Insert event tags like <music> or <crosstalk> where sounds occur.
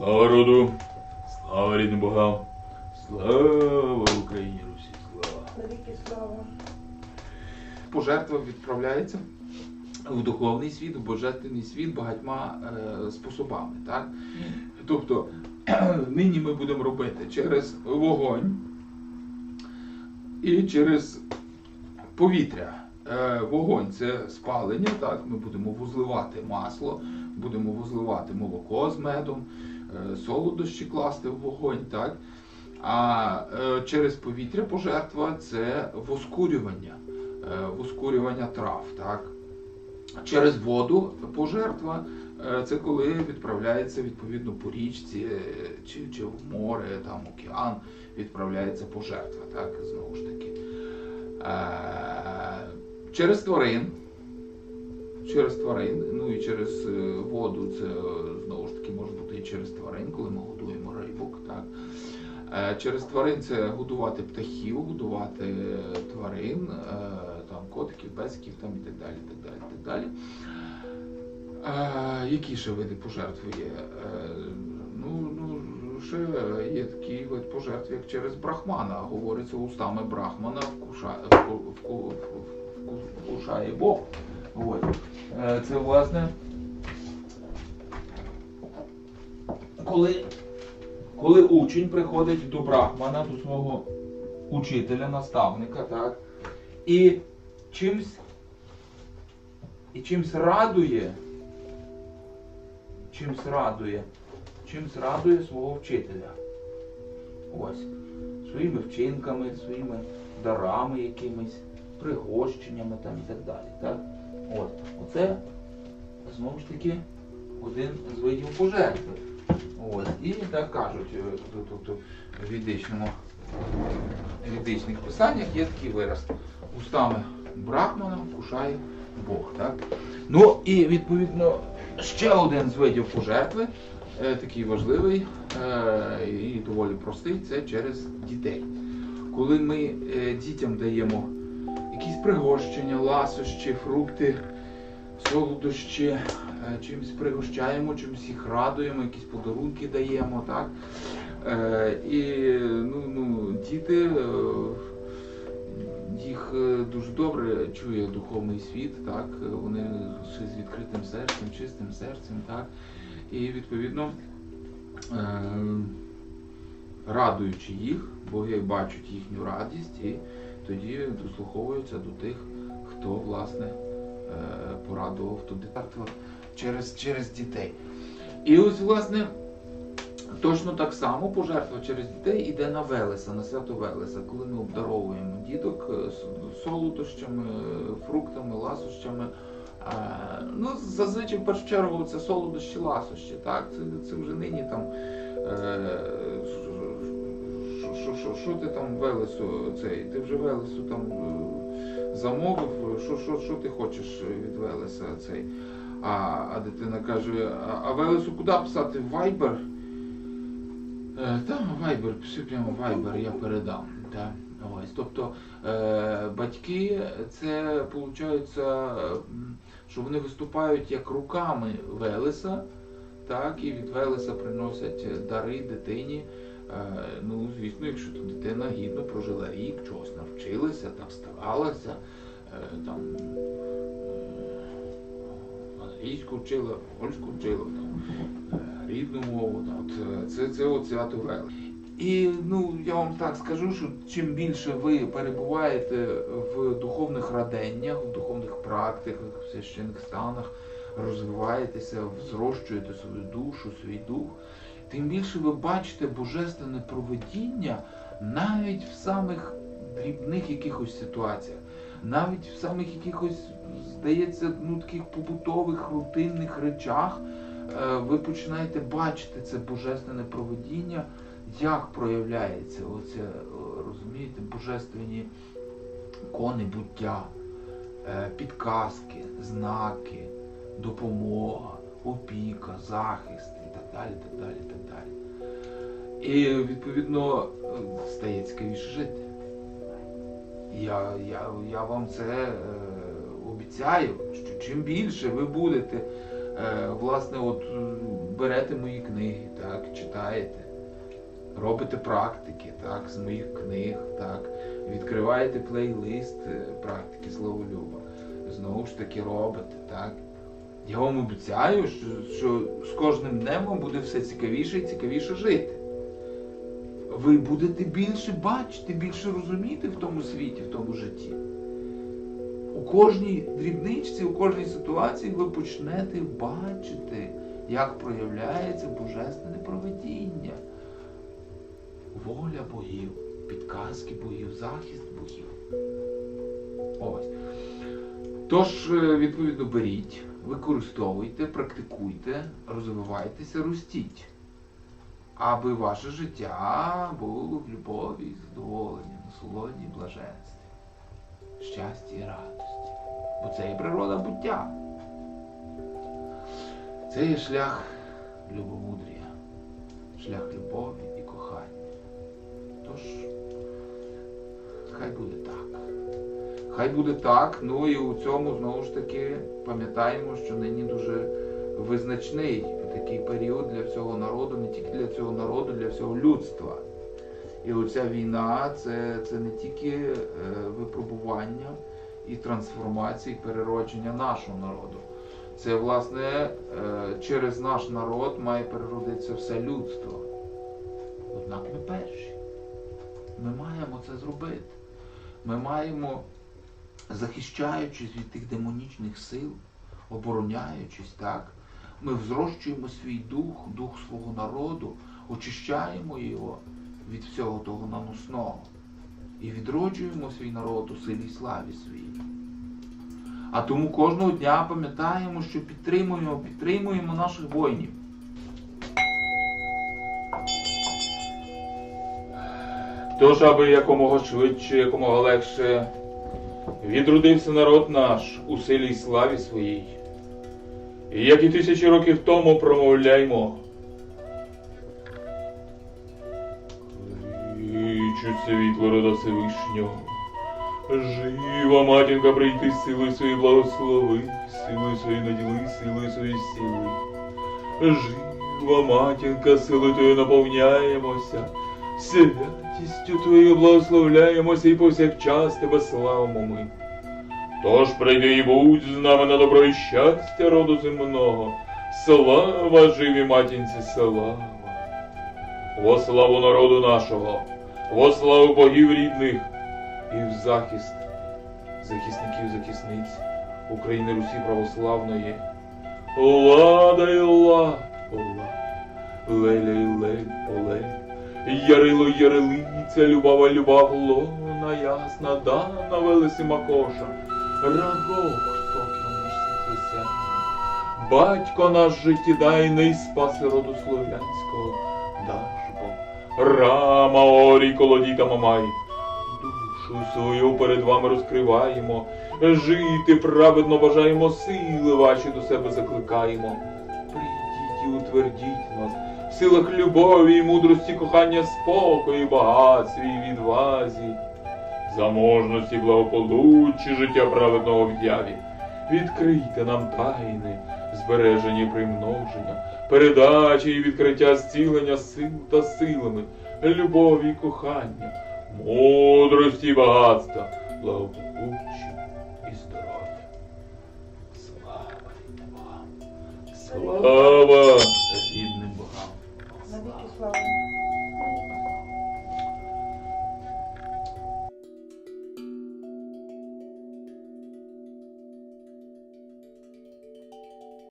Слава роду, слава рідним богам, слава Україні Русі, слава. Навіки слава. Пожертва відправляється в духовний світ, в божественний світ багатьма е, способами. Так? Тобто <clears throat> нині ми будемо робити через вогонь і через повітря. Е, Вогонь це спалення, так, ми будемо вузливати масло, будемо вузливати молоко з медом, солодощі класти в вогонь, так. А е, через повітря пожертва це воскурювання, е, воскурювання трав, так. Через воду пожертва е, це коли відправляється відповідно по річці е, чи, чи в море, там океан, відправляється пожертва, так, знову ж таки. Е, Через тварин. Через тварин, ну і через е, воду, це через тварин, коли ми годуємо рибок. Так. Е, Через тварин це годувати птахів, годувати тварин, е, там, котиків, песиків там, і так далі. так далі, так далі. Е, Які ще види пожертви є? Ну, ну, ще є такий вид пожертв, як через брахмана. Говориться устами брахмана вкушає, вку, вку, вку, вкушає Бог. От. Це власне. Коли, коли учень приходить до брахмана, до свого учителя, наставника, так, і чимсь, і чимсь радує, чимсь радує, чимсь радує свого вчителя. Ось. Своїми вчинками, своїми дарами якимись, пригощеннями там і так далі. Так? От. Оце знову ж таки один з видів пожертви. Ось. І так кажуть, тут в ведичному, в писаннях є такий вираз. Устами брахмана вкушає Бог. Так? Ну і відповідно ще один з видів пожертви, е, такий важливий е, і доволі простий, це через дітей. Коли ми дітям даємо якісь пригощення, ласощі, фрукти, солодощі, е, чимось пригощаємо, чимось їх радуємо, якісь подарунки даємо, так? Е, І ну, ну, діти, е, їх дуже добре чує духовний світ, так? Вони з відкритим серцем, чистим серцем, так? І відповідно. Радуючи їх, боги бачать їхню радість і тоді дослуховуються до тих, хто власне порадував туди через, через дітей. І ось, власне, точно так само пожертва через дітей йде на Велеса, на свято Велеса, коли ми обдаровуємо діток е, солодощами, е, фруктами, ласощами. Е, Ну, зазвичай в першу чергу це солодощі, ласощі. Так? Це, це вже нині там. е, що- ти там Велесу цей? Ти вже Велесу там е, замовив, що, що, що ти хочеш від Велеса цей? А, а дитина каже, а, Велесу куди писати? В Viber? Е, Там Viber, пиши прямо Viber, я передам. Та. Ось. Тобто е, батьки це виходить, що вони виступають як руками Велеса, так, і від Велеса приносять дари дитині. Е, Ну, звісно, якщо то дитина гідно прожила рік, чогось навчилася, так старалася, е, там е, англійську вчила, польську вчила, там, рідну мову. Там, це, це от свято Велес. І ну, я вам так скажу, що чим більше ви перебуваєте в духовних раденнях, в духовних практиках, в священних станах, розвиваєтеся, зрощуєте свою душу, свій дух, тим більше ви бачите божественне проведіння навіть в самих дрібних якихось ситуаціях, навіть в самих якихось, здається, ну таких побутових, рутинних речах. е, Ви починаєте бачити це божественне проведіння, як проявляється оце, е, розумієте, божественні кони буття, е, підказки, знаки, допомога, опіка, захист далі, так далі, так далі. І відповідно стає цікавіше жити. Я, я, я вам це е, обіцяю, що чим більше ви будете е, власне, от берете мої книги, так, читаєте, робите практики, так, з моїх книг, так, відкриваєте плейлист е, практики Словолюба, знову ж таки робите, так. Я вам обіцяю, що, що з кожним днем вам буде все цікавіше і цікавіше жити. Ви будете більше бачити, більше розуміти в тому світі, в тому житті. У кожній дрібничці, у кожній ситуації ви почнете бачити, як проявляється божественне проведіння, воля богів, підказки богів, захист богів. Ось. Тож, е, відповідно, беріть, використовуйте, практикуйте, розвивайтеся, ростіть, аби ваше життя було в любові, задоволенні, насолоді, і блаженстві, щасті і радості. Бо це є природа буття. Це є шлях любомудрія, шлях любові і кохання. Тож, хай буде так. Хай буде так, ну і у цьому знову ж таки пам'ятаємо, що нині дуже визначний такий період для всього народу, не тільки для цього народу, для всього людства. І оця війна це, це не тільки е, випробування і трансформація, і переродження нашого народу. Це, власне, е, через наш народ має переродитися все людство. Однак ми перші. Ми маємо це зробити. Ми маємо захищаючись від тих демонічних сил, обороняючись, так, ми взрощуємо свій дух, дух свого народу, очищаємо його від всього того наносного і відроджуємо свій народ у силі і славі своїй. А тому кожного дня пам'ятаємо, що підтримуємо, підтримуємо наших воїнів. Тож, аби якомога швидше, якомога легше відродився народ наш у силі й славі своїй. І як і тисячі років тому промовляймо. Світло рода Всевишнього. Жива матінка прийти силою своєї благослови, силою своєї наділи, силою своєї сили. Жива матінка, силою Твоєю наповняємося, святістю Твоєю благословляємося і повсякчас Тебе славимо ми. Тож прийди і будь з нами на добро і щастя роду земного. Слава живій матінці, слава. Во славу народу нашого, во славу богів рідних і в захист захисників захисниць України Русі православної. Лада й ла, ола, леля й лель, ярило ярилиця, любава любав лона ясна, дана велесі макоша, сокіл наш світлосяйний. Батько наш життєдайний, спаси роду слов'янського, даш Бог. Рама орій колодіта мамай. Душу свою перед вами розкриваємо, жити праведно бажаємо, сили ваші до себе закликаємо. Прийдіть і утвердіть нас в силах любові і мудрості, кохання, спокою, багатстві і відвазі, заможності, благополуччі, життя праведного в яві. Відкрийте нам тайни, збереження і примноження, передачі і відкриття зцілення сил та силами, любові і кохання, мудрості і багатства, благополуччя і здоров'я. Слава! Навіки слава.